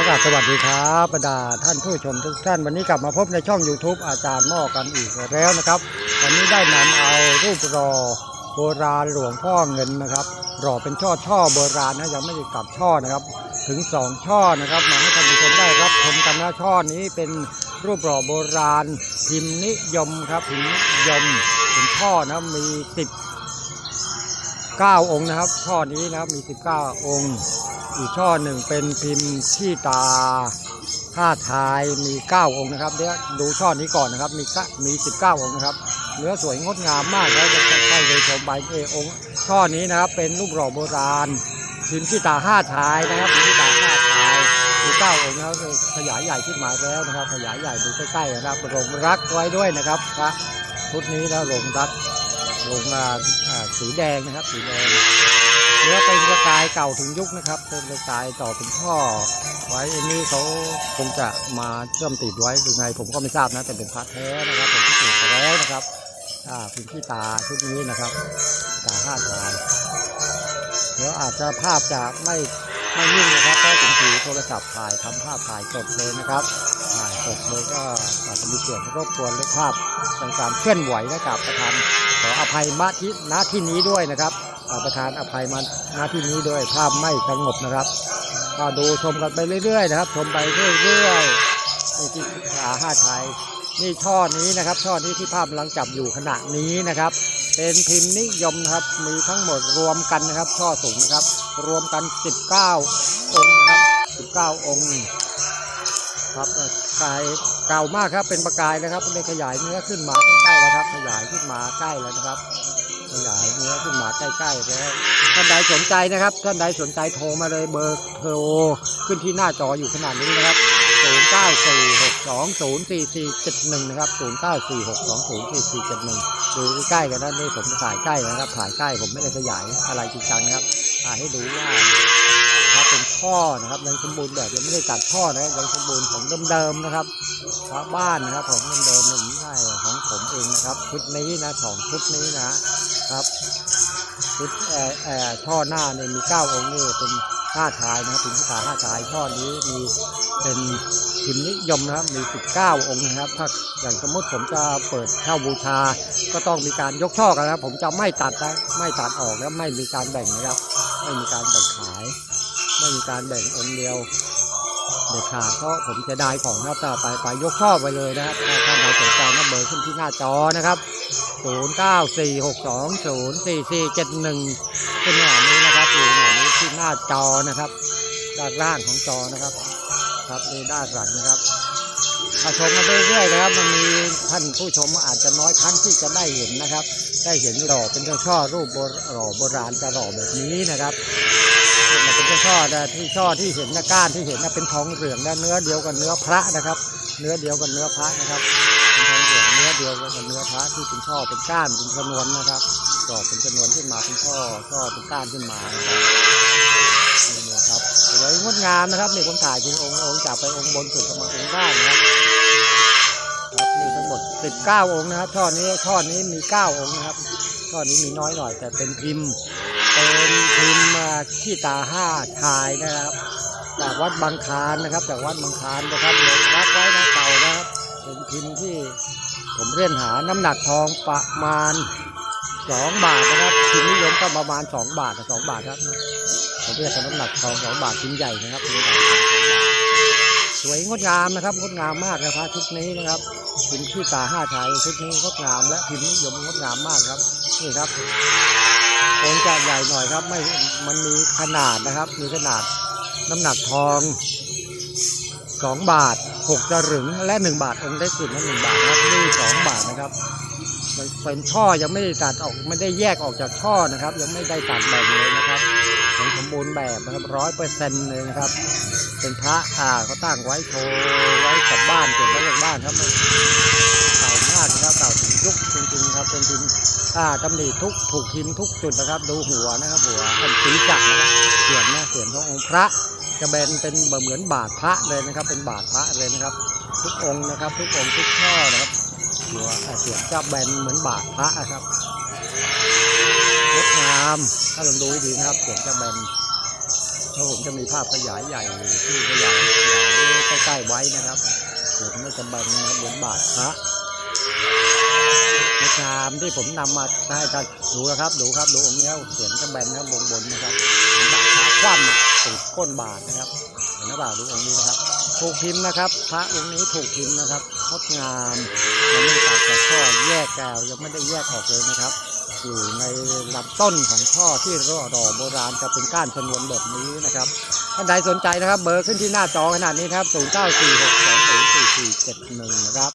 ขอกาบสวัสดีครับบรรดาท่านผู้ชมทุกท่าน วันนี้กลับมาพบในช่อง YouTube อาจารย์หม้อกันอีกแล้วนะครับ วันนี้ได้นำเอารูปรอโบราณหลวงพ่อเงินนะครับรอเป็นช่อช่อโบราณนะยังไม่ได้กลับช่อนะครับ ถึงสองช่อนะครับมาให้ท่านผู้ชมได้รับชมกันนะช่อนี้เป็นรูปหล่อโบราณพิมพ์นิยมครับพิมพ์นิยมเป็นช่อนะมีสิบเก้าองค์นะครับ ช่อนี้นะครับมีสิบเก้าองค์ อีกช่อหนึ่งเป็นพิมพ์ที่ตาห้าทายมีเก้าองค์นะครับเดี๋ยวดูช่อนี้ก่อนนะครับมีกมีสิบเก้าองค์นะครับเนื้อสวยงดงามมากแล้วจะใกล้เลยชมใบเอองค์ช่อนี้นะครับเป็นรูปหล่อโบราณ พิมพ์ที่ตาห้าทายนะครับพิมพ์ที่ตาห้าทายมีเก้าองค์นะครับขยายใหญ่ขึ้นมาแล้วนะครับ ขยายใหญ่ดูใกล้ๆนะครับหลงรักไว้ด้วยนะครับพระชุดนี้นะลงรักหลงสีแดงนะครับสีแดง เนื้อเป็นกระกายเก่าถึงยุคนะครับเป็นกระกายต่อเป็นท่อ ไว้อันนี้เขาคงจะมาเชื่อมติดไว้หรือไง ผมก็ไม่ทราบนะแต่เป็นพระแท้นะครับเป็นที่ติดแล้วนะครับอ่าเป็นที่ตาชุดนี้นะครับตาห้าทายเดี๋ยวอาจจะภาพจะไม่ไม่นิ่งนะครับเพราะผมถือโทรศัพท์ถ่ายทำภาพถ่ายสดเลยนะครับถ่ายสดเลยก็อาจจะมีเสียงรบกวนและภาพในการเคลื่อนไหวนะครับประธานขออภัยมาที่ณที่นี้ด้วยนะครับ ประธานอภัยมาหน้าที่นี้ด้วยภาพไม่สงบนะครับก็ดูชมกันไปเรื่อยๆนะครับ ชมไปเรื่อยๆนี่ที่ขาห้าไทยนี่ช่อนี้นะครับ ช่อนี้ที่ภาพกำลังจับอยู่ขณะนี้นะครับ เป็นพิมพ์นิยมครับมีทั้งหมดรวมกันนะครับ ช่อสูงนะครับ รวมกัน 19 องค์นะครับ19 องค์ครับกายเก่ามากครับเป็นประกายนะครับได้ขยายเนื้อขึ้นมาใกล้แล้วครับ ขยายขึ้นมาใกล้แล้วนะครับ ขยายเนื้อขึ้นมาใกล้ๆแล้วท่านใดสนใจนะครับ ท่านใดสนใจโทรมาเลยเบอร์โทรขึ้นที่หน้าจออยู่ขนาดนี้นะครับ 0946204471 นะครับ 0946204471 ดูใกล้ๆกันนะนี่ผมถ่ายใกล้นะครับ ถ่ายใกล้ผมไม่ได้ขยายอะไรจริงจังนะครับถ่ายให้ดูว่าถ้าเป็นท่อนะครับยังสมบูรณ์แบบยังไม่ได้ตัดท่อนะยังสมบูรณ์ของเดิมๆนะครับพระบ้านนะครับของเดิมๆนี่ไม่ใช่ของผมเองนะครับชุดนี้นะสองชุดนี้นะ ครับช่อหน้าเนี่ยมีเก้าองค์นี่เป็นห้าชายนะครับพิมพ์พิธาห้าชายช่อนี้มีเป็นพิมพ์นิยมนะครับมีสิบเก้าองค์นะครับ ถ้าอย่างสมมติผมจะเปิดเช่าบูชา ก็ต้องมีการยกช่อกันนะครับผมจะไม่ตัดนะไม่ตัดออกแล้วไม่มีการแบ่งนะครับ ไม่มีการแบ่งขาย ไม่มีการแบ่งองค์เดียว เด็ดขาดเพราะผมจะได้ของนะครับต่อไปไปยกช่อไปเลยนะครับถ้าท่านใดสนใจนะเบอร์ขึ้นที่หน้าจอนะครับ 0 9 4 6 2 0 4 4 7 1เป็นหน้านี้นะครับอยู่หน้านี้ที่หน้าจอนะครับด้านล่างของจอนะครับ ครับในด้านหลังนะครับมาชมกันเรื่อยๆนะครับ มันมีท่านผู้ชมอาจจะน้อยครั้งที่จะได้เห็นนะครับ ได้เห็นหล่อเป็นเจ้าช่อรูปโบราณหล่อโบราณจะหล่อแบบนี้นะครับ เป็นช่อนะที่ช่อที่เห็นนะก้านที่เห็นนะเป็นทองเหลืองนะเนื้อเดียวกับเนื้อพระนะครับ เนื้อเดียวกับเนื้อพระนะครับเป็นทองเหลืองเนื้อเดียวกับเนื้อพระที่เป็นช่อเป็นก้านเป็นชนวนนะครับดอกเป็นชนวนขึ้นมาเป็นช่อช่อเป็นก้านขึ้นมานะครับนี่นะครับสวยงดงามนะครับนี่ผมถ่ายจริงองค์องค์จากไปองค์บนสุดมาองค์ล่างนะครับครับนี่ทั้งหมด19องค์นะครับช่อนี้ช่อนี้มี9องค์นะครับช่อนี้มีน้อยหน่อยแต่เป็นพิมพ์ เป็นพิมพ์มาที่ตาห้าชายนะครับจากวัดบางคานนะครับ จากวัดบางคานนะครับลงรักไว้นะเก่านะครับเป็นพิมพ์ที่ผมเรียนหาน้ำหนักทองประมาณสองบาทนะครับพิมพ์นิยมก็ประมาณสองบาทสองบาทครับผมเรียกกันน้ำหนักทองสองบาทพิมใหญ่นะครับพิมใหญ่สองบาทสวยงดงามนะครับงดงามมากนะครับชุดนี้นะครับพิมพ์ที่ตาห้าชายชุดนี้งดงามและพิมพ์นิยมงดงามมากครับนี่ครับ องค์จะใหญ่หน่อยครับไม่มันมีขนาดนะครับ มีขนาดน้ำหนักทองสองบาทหกสลึงและหนึ่งบาทองค์ได้สุดนะหนึ่งบาทครับนี่สองบาทนะครับมันเป็นช่อยังไม่ได้ตัดออกไม่ได้แยกออกจากช่อนะครับ ยังไม่ได้ตัดแบ่งเลยนะครับของสมบูรณ์แบบนะครับร้อยเปอร์เซ็นต์เลยนะครับ เป็นพระอ่าเขาตั้งไว้โชว์ไว้กับบ้านเก็บไว้กับบ้านครับเก่ามากนะครับเก่าถึงยุคจริงๆครับเป็นพิมพ์ อ่าตำหนิทุกถูกพิมทุกจุดนะครับ ดูหัวนะครับหัวเป็นศีรษะนะครับเสียนนะเสียนขององค์พระจะแบนเป็นเหมือนบาทพระเลยนะครับ เป็นบาทพระเลยนะครับ ทุกองค์นะครับ ทุกองค์ทุกช่อนะครับหัวเสียงจะแบนเหมือนบาทพระนะครับงดงามถ้าลองดูให้ดีนะครับเสียงจะแบนเพราะผมจะมีภาพขยายใหญ่ที่ขยายใกล้ๆไว้นะครับเสียงไม่จะแบนนะครับเหมือนบาทพระ ในชามที่ผมนำมาให้ท่านดูนะครับดูครับดูองค์นี้เสียงจะแบนนะครับวงบนนะครับเหมือนบาทพระคว่ำตูดก้นบาทนะครับเห็นหรือเปล่าดูองค์นี้นะครับ ถูกพิมพ์นะครับ พระองค์นี้ถูกพิมพ์นะครับงดงามยังไม่ตัดแต่ข้อแยกแกวยังไม่ได้แยกออกเลยนะครับอยู่ในลำต้นของท่อที่รอดอโบราณจะเป็นก้านชนวนแบบนี้นะครับท่านใดสนใจนะครับ เบอร์ขึ้นที่หน้าจอขนาดนี้ครับ 0946204471 นะครับ